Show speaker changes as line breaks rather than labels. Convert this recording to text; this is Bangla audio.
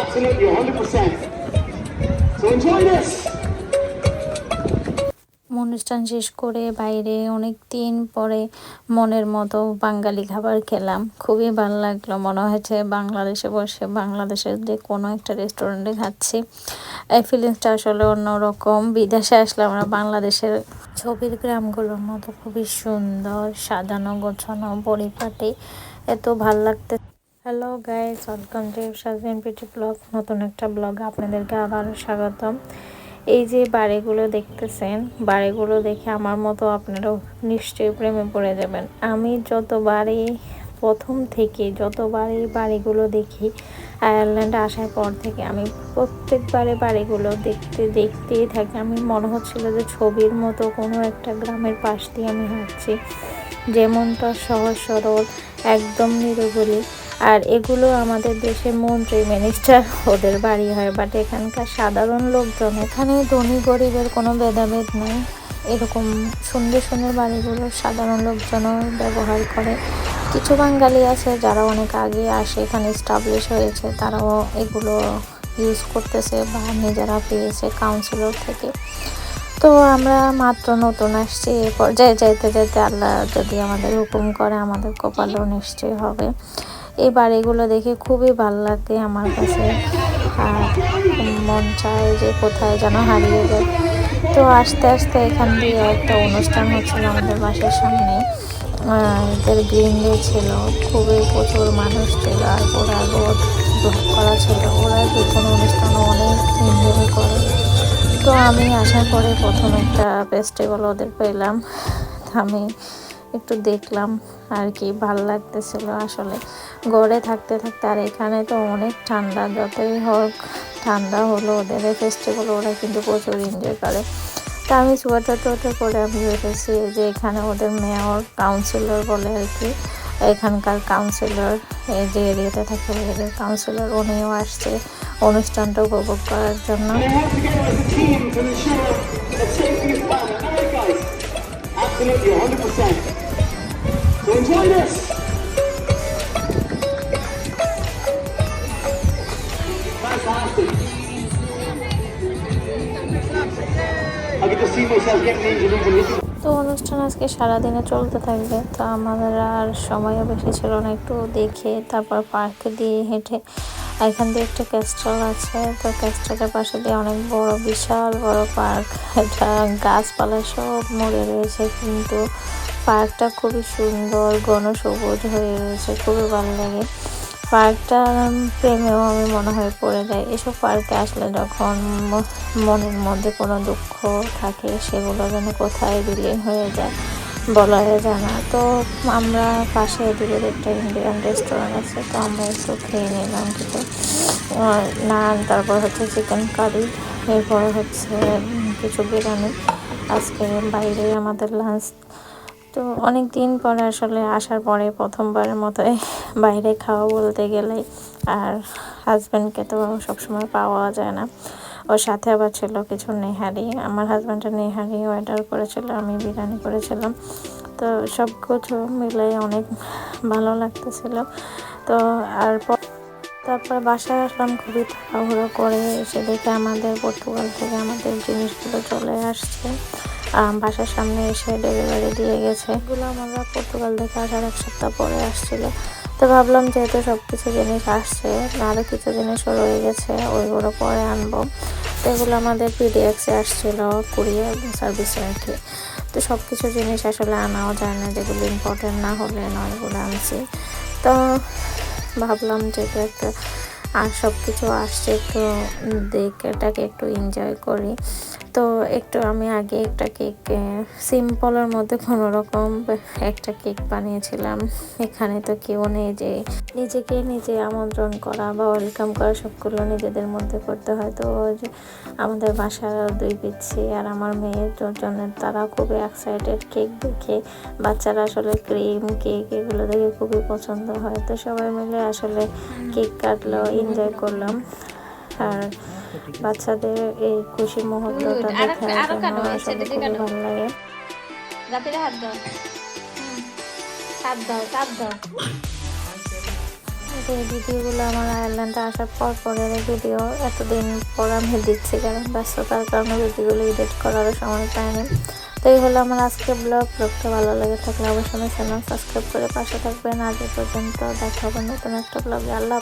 Absolutely, 100%. So enjoy this.
অনুষ্ঠান শেষ করে বাইরে অনেক দিন পরে মনের মতো বাঙালি খাবার খেলাম। খুবই ভালো লাগল। মনে হয়েছে বাংলাদেশে বসে বাংলাদেশের যে কোনো একটা রেস্টুরেন্টে খাচ্ছি। এই ফিলিংসটা আসলে অন্যরকম। বিদেশে আসলে আমরা বাংলাদেশের ছবির গ্রামগুলোর মতো। খুবই সুন্দর সাজানো গোছানো পরিপাটি। এত ভালো লাগতে হ্যালো গাইস ওয়েলকাম টু সাজবিন পিটি ব্লগ নতুন একটা ব্লগ আপনাদেরকে আবারও স্বাগতম। এই যে বাড়িগুলো দেখতেছেন, বাড়িগুলো দেখে আমার মতো আপনারাও নিশ্চয়ই প্রেমে পড়ে যাবেন। আমি যতবারই প্রথম থেকে, যতবারই বাড়িগুলো দেখি আয়ারল্যান্ডে আসার পর থেকে আমি প্রত্যেকবারে বাড়িগুলো দেখতে, দেখতেই থাকি। আমি মনে হচ্ছিল যে ছবির মতো কোনো একটা গ্রামের পাশ দিয়ে আমি হাঁটছি। যেমনটা সহজ সরল একদম নিরবলি। আর এগুলো আমাদের দেশের মন্ত্রী মিনিস্টার ওদের বাড়ি হয় বাট এখানকার সাধারণ লোকজন, এখানে ধনী গরিবের কোনো ভেদাভেদ নেই। এরকম সুন্দর সুন্দর বাড়িগুলো সাধারণ লোকজনও ব্যবহার করে। কিছু বাঙালি আছে যারা অনেক আগে আসে, এখানে স্টাবলিশ হয়েছে, তারাও এগুলো ইউজ করতেছে বা নিজেরা পেয়েছে কাউন্সিলর থেকে। তো আমরা মাত্র নতুন আসছি এই পর্যায়ে যাইতে যাইতে আল্লাহ যদি আমাদের হুকুম করে, আমাদের কপালও নিশ্চয়ই হবে। এই বাড়িগুলো দেখে খুবই ভালো লাগে আমার কাছে। আর মন চায় যে কোথায় যেন হারিয়ে যায়। তো আস্তে আস্তে এখান দিয়ে একটা অনুষ্ঠান হচ্ছিল আমাদের বাসার সামনে। এদের গ্রিন ডে ছিল। খুবই প্রচুর মানুষ ছিল। আর ওরা রোদ করা ছিল। ওরা যে কোনো অনুষ্ঠানে অনেক এনজয় করে। তো আমি আসার পরে প্রথম একটা ফেস্টিভ্যাল ওদের পেলাম। আমি একটু দেখলাম আর কি ভালো লাগতেছিল আসলে গড়ে থাকতে থাকতে আর এখানে তো অনেক ঠান্ডা যতই হোক ঠান্ডা হলো ওদের ফেস্টিভ্যাল ওরা কিন্তু প্রচুর এনজয় করে তা আমি সোয়েটার টোয়েটার করে আমি ভেবেছি যে এখানে ওদের মেয়র কাউন্সিলর বলে আর কি এখানকার কাউন্সিলর এই যে এরিয়াতে থাকে ওদের কাউন্সিলর উনিও আসছে অনুষ্ঠানটা উপভোগ করার জন্য?
Absolutely, 100%. Enjoy this.
তো অনুষ্ঠান আজকে সারাদিনে চলতে থাকবে, তো আমাদের আর সময়ও বেশি ছিল না, একটু দেখে তারপর পার্কে দিয়ে হেঁটে এখান দিয়ে একটা ক্যাস্টল আছে, তো ক্যাস্টলের পাশে দিয়ে অনেক বড়, বিশাল বড় পার্ক এটা গাছপালা সব মরে রয়েছে কিন্তু পার্কটা খুবই সুন্দর ঘনসবুজ হয়ে রয়েছে খুবই ভালো লাগে। পার্কটা প্রেমেও আমি মনে হয় পড়ে যায়। এসব পার্কে আসলে যখন মনের মধ্যে কোনো দুঃখ থাকে সেগুলো যেন কোথায় বিলীন হয়ে যায় বলা যায় না। তো আমরা পাশে এদিকে একটা ইন্ডিয়ান রেস্টুরেন্ট আছে তো আমরা একটু খেয়ে নিলাম আহ, নান তারপর হচ্ছে চিকেন কারি এরপর হচ্ছে কিছু বিরিয়ানি। আজকে বাইরে আমাদের লাঞ্চ তো অনেক দিন পরে আসলে আসার পরে প্রথমবারের মতোই বাইরে খাওয়া বলতে গেলে আর হাজব্যান্ডকে তো সবসময় পাওয়া যায় না। ওর সাথে আবার ছিল কিছু নেহারি, আমার হাজব্যান্ডের নেহারি অর্ডার করেছিল, আমি বিরিয়ানি করেছিলাম। তো সব কিছু মিলে অনেক ভালো লাগতেছিল। তো আর তারপর বাসায় আসলাম, খুবই তাড়াহুড়ো করে এসে দেখে আমাদের পর্তুগাল থেকে আমাদের জিনিসগুলো চলে আসছে। বাসার সামনে এসে ডেলিভারি দিয়ে গেছে। এগুলো আমরা পর্তুগাল থেকে আসার এক সপ্তাহ পরে আসছিল। তো ভাবলাম যেহেতু সব কিছু জিনিস আসছে আরও কিছু জিনিসও রয়ে গেছে, ওইগুলো পরে আনব। তো এগুলো আমাদের পিডিএক্সে আসছিল, কুরিয়ার সার্ভিসে আর তো সব কিছু জিনিস আসলে আনাও যায় না, যেগুলো ইম্পর্টেন্ট না হলে নয় এগুলো আনছি। তো ভাবলাম যে এটা একটা, আর সব কিছু আসছে একটু দেখে এটাকে একটু এনজয় করি। তো একটু আমি আগে একটা কেক সিম্পলের মধ্যে কোনো রকম একটা কেক বানিয়েছিলাম। এখানে তো কেউ নেই যে নিজেকে নিজে আমন্ত্রণ করা বা ওয়েলকাম করা সবগুলো নিজেদের মধ্যে করতে হয়। তো আমাদের বাসার দুই পিচ্ছি আর আমার মেয়ের জন্য তারা খুবই এক্সাইটেড কেক দেখে। বাচ্চারা আসলে ক্রিম কেক এগুলো দেখে খুবই পছন্দ হয়। তো সবাই মিলে আসলে কেক কাটলো এনজয় করলাম। আর বাচ্চাদের এই খুশি মুহূর্তটা খুবই
কাটো।
ভালো লাগে।
রাতের হাত দাও। হাত দাও হাত দাও।
এই ভিডিওগুলো আমার আয়ারল্যান্ডে আসার পর পরের ভিডিও এতদিন পর আমি দিচ্ছি কারণ ব্যস্ততার কারণে ভিডিওগুলো এডিট করারও সময় পাইনি। তো এই হলো আমার আজকে ব্লগ ব্লগটা ভালো লাগে থাকলে অবশ্যই চ্যানেল সাবস্ক্রাইব করে পাশে থাকবেন। আজ পর্যন্ত দেখা হবে নতুন একটা ব্লগে আল্লাহ।